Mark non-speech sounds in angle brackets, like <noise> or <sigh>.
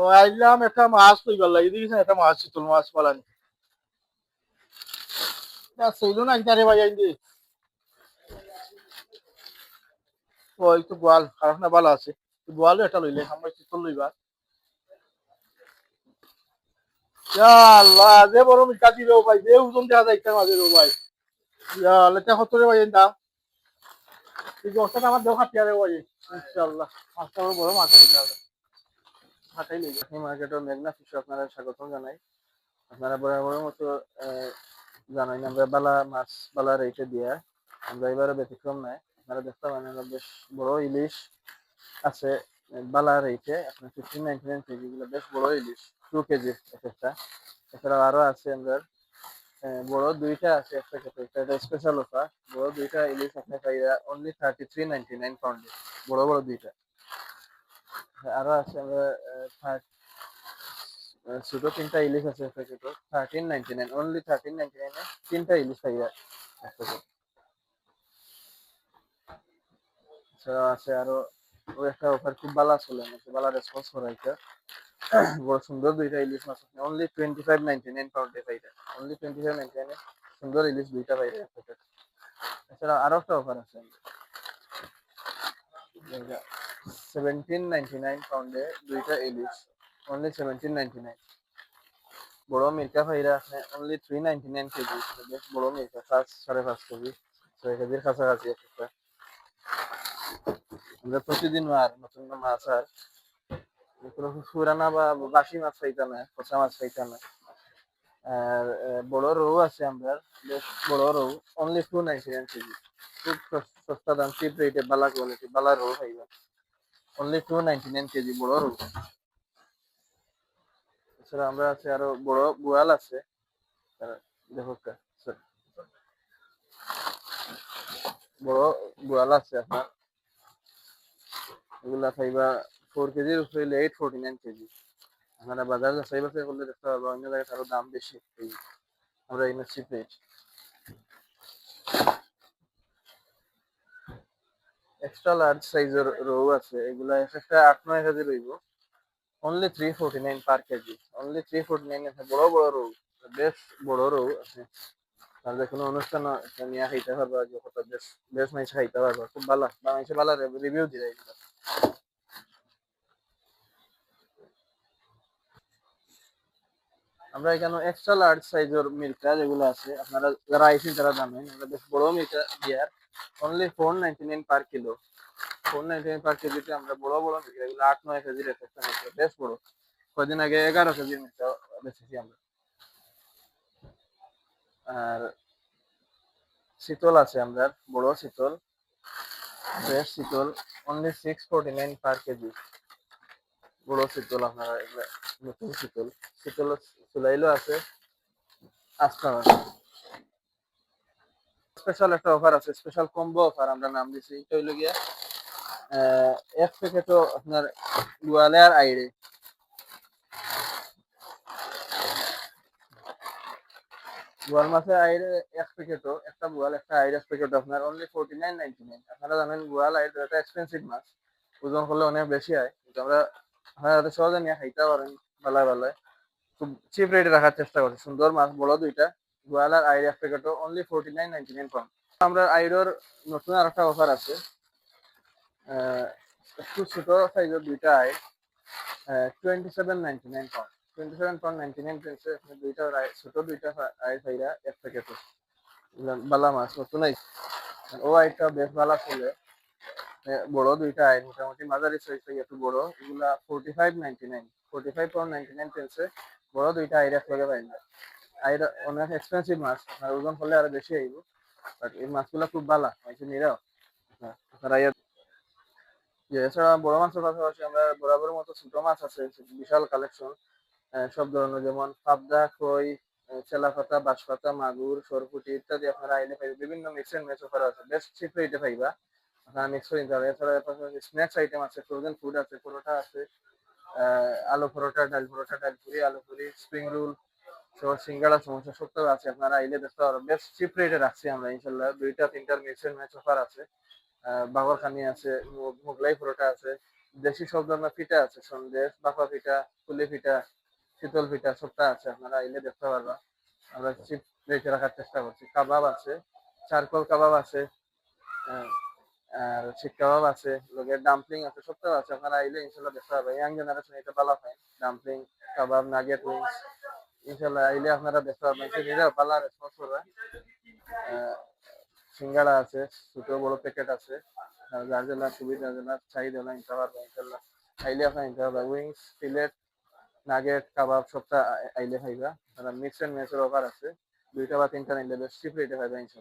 ও আইলাম, একটা মাছ কইবার লাগি দিয়েছেন একটা মাছ চিতল মাছ পালানি। সেইল না ভাই আইন দিয়ে ওই তো গোয়াল খারাপ না ভালো আছে। গোয়ালও একটা লইলে, আমরা চিতল লইবা। ইয়া আল্লাহ, যে মিঠা যে দেখা যায় একটা ভাই। মাছটা বড় হাটাই লই আপনি মার্কেটের মেঘনা ফিশ আপনারা স্বাগতম জানাই। আপনারা বরাবর মতো জানাই আমরা বালা মাছ বালা রেটে দিয়া। আমরা এবারে ব্যতিক্রম নাই। আপনারা দেখতে আমরা বেশ বড় ইলিশ আছে বালা রেটে আপনার ফিফটিন নাইনটি নাইন কেজি গুলো বেশ বড় ইলিশ টু কেজি এক একটা। এছাড়াও আরও আছে আমরা বড় দুইটা আছে একটা ক্ষেত্রে একটা স্পেশাল অফার বড় দুইটা ইলিশ আপনি পাইয়া only thirty three ninety nine পাউন্ডে বড় বড় দুইটা। আরও আছে আমরা তিনটা ইলিশ আছে একটা thirteen ninety nine only thirteen ninety নাইনে তিনটা ইলিশ পাইয়া একটা করে। এছাড়াও আছে আরও ওই একটা অফার খুব ভালো চলে ভালো রেসপন্স করা এটা। <coughs> বড় সুন্দর দুইটা ইলিশ মাছ আছে। Only twenty five ninety nine পাউন্ডে পাইটা অনলি টোয়েন্টি ফাইভ নাইনটি নাইনে সুন্দর ইলিশ দুইটা পাইটা একটা এছাড়া আরও একটা অফার আছে। সেভেন্টিন নাইনটি নাইন পাউন্ডে দুইটা ইলিশ অনলি সেভেন্টিন নাইনটি নাইন বড় মির্কা ফাইরা আছে only three ninety nine KG বড় মির্কা পাঁচ, সাড়ে পাঁচ কেজি, ছয় কেজির কাছাকাছি এক একটা আমরা প্রতিদিন আর নতুন মাছ আর। পুরানা বা বাসি মাছ খাইতাম না মাছ খাইতাম না। বড় রৌ আছে আমরা, বেশ বড় রৌ only two ninety nine KG খুব সস্তা দাম চিপ রেটে বালা কোয়ালিটি বালা রৌ খাইবা only two ninety nine KG বড় রৌ। এছাড়া আমরা আছে আরও বড় বোয়াল আছে দেখো বড় বোয়াল আছে আপনার। এগুলা খাইবা ফোর কেজির উপরে এইট ফোরটি নাইন কেজি। আপনারা বাজার যাচাই বাছাই করলে দেখতে পারবা অন্য জায়গায় আরও দাম বেশি এই আমরা এই চিপ রেট এক্সট্রা লার্জ সাইজের রৌ আছে, এগুলা এক একটা আট, নয় কেজি রইব। Only three forty nine per kg. Only three forty nine আছে বড় বড় রৌ বেশ বড় রৌ আছে। আর যে কোনো অনুষ্ঠান এটা নিয়ে খাইতে পারবা বেশ বেশ মাইছে খাইতে পারবা। খুব ভালো বা মাইছে, ভালো রিভিউ দিলে আমরা এখানে এক্সট্রা লার্জ সাইজের মিল্কা যেগুলো আছে, আপনারা যারা আইসেন তারা জানেন, আমরা বেশ বড় মিল্কা দিয়ার only four ninety nine per kilo four ninety nine per কেজিতে আমরা বড় বড় মিল্কা এগুলো আট, নয় কেজির এক একটা মিল্কা বেশ বড়। কদিন আগে এগারো কেজির মিল্কা বেচেছি আমরা। আর শীতল আছে আমরা, বড় শীতল ফ্রেশ শীতল only six forty nine per kg বড় শীতল, আপনারা নতুন শীতল। শীতল চুলাইলো আছে আস্থা আছে। স্পেশাল একটা অফার আছে স্পেশাল কম্বো অফার আমরা নাম দিছি। এটা হইল গিয়া এক প্যাকেটও আপনার গোয়ালে আর আইড়ে। গোয়াল মাছের আইড়ে এক প্যাকেটও, একটা গোয়াল একটা আইড় এক প্যাকেট আপনার only forty nine ninety nine আপনারা জানেন গোয়াল আইড় একটা এক্সপেন্সিভ মাছ। ওজন করলে অনেক বেশি হয়। কিন্তু আমরা আপনারা যাতে সহজে নিয়ে খাইতে পারেন, বেলায় বেলায়। খুব চিপ রেটে রাখার চেষ্টা করছি। সুন্দর মাছ, বড় দুইটা। গোয়াল আর আইড় এক প্যাকেটও only forty nine ninety nine pound আমরা আইড়োর নতুন আর একটা অফার আছে একটু ছোট সাইজের দুইটা আইড় twenty seven ninety nine pound twenty seven pound ninety nine pence দুইটা ছোট দুইটা আইড় ফাইরা এক প্যাকেটে বালা মাছ, নতুন আইছে ও আইটা বেশ ভালো চলে বড় দুইটা আইন, মোটামুটি মাঝারি সাইজ থেকে একটু বড়, এগুলা forty five ninety nine forty five pound ninety nine বড় দুইটা আইর এক লগে পাইন আইর অনেক এক্সপেন্সিভ মাছ, আপনার ওজন করলে আরও বেশি আইব বাট এই মাছগুলো খুব ভালো মাইছে নিরাও। এছাড়া বড় মাছের পাশাপাশি আমরা বরাবরের মতো ছোট মাছ আছে, বিশাল কালেকশন সব ধরনের, যেমন পাবদা চেলাপাতা, বাঁশপাতা, মাগুর, সরপুটি ইত্যাদি আপনারা আইলে পাইবে। বিভিন্ন মিক্স এন্ড ম্যাচ অফার আছে বেস্ট চিপ পাইবা। আপনারা মিক্স করে নিতে এছাড়া পাশাপাশি স্ন্যাক্স আইটেম আছে ফ্রোজেন ফুড আছে, পরোটা আছে আলু পরোটা, ডাল পরোটা, ডাল পুরি, আলু পুরি স্প্রিং রোল সহ সিঙ্গাড়া সমস্যা সত্তর আছে। আপনারা আইলে দেখতে পারবেন। বেস্ট চিপ রেটে রাখছি আমরা, ইনশাল্লাহ। দুইটা, তিনটার মিক্স এন্ড ম্যাচ অফার আছে বাগরখানি আছে মোগলাই পরোটা আছে, দেশি সব ধরনের পিঠা আছে, সন্দেশ বাফা পিঠা পুলি পিঠা, শীতল পিঠা, সবটা আছে। আপনারা আইলে দেখতে পারবা। আমরা চিপ রেখে রাখার চেষ্টা করছি। কাবাব আছে, চারকোল কাবাব আছে আর শিক কাবাব আছে লগে ডাম্পলিং আছে সবটাও আছে আপনারা আইলে ইনশাল্লাহ দেখতে পারবেন। ইয়াং জেনারেশন এটা ভালো পায় ডাম্পলিং কাবাব নাগেট উইংস ইনশাল্লাহ আইলে আপনারা দেখতে পারবেন নিজেরা ভালো রেসপন্স করবে সিঙ্গাড়া আছে, ছোট বড় প্যাকেট আছে যার জন্য সুবিধা জন্য চাহিদা হলো নিতে পারবে ইনশাল্লাহ। আইলে আপনার নিতে পারবে উইংস ফিলেট নাগেট কাবাব, সবটা আইলে খাইবা। মিক্স এন্ড ম্যাচের অফার আছে, দুইটা বা তিনটা নিলে বেশ চিপ রেটে পাইবা ইনশাল্লাহ।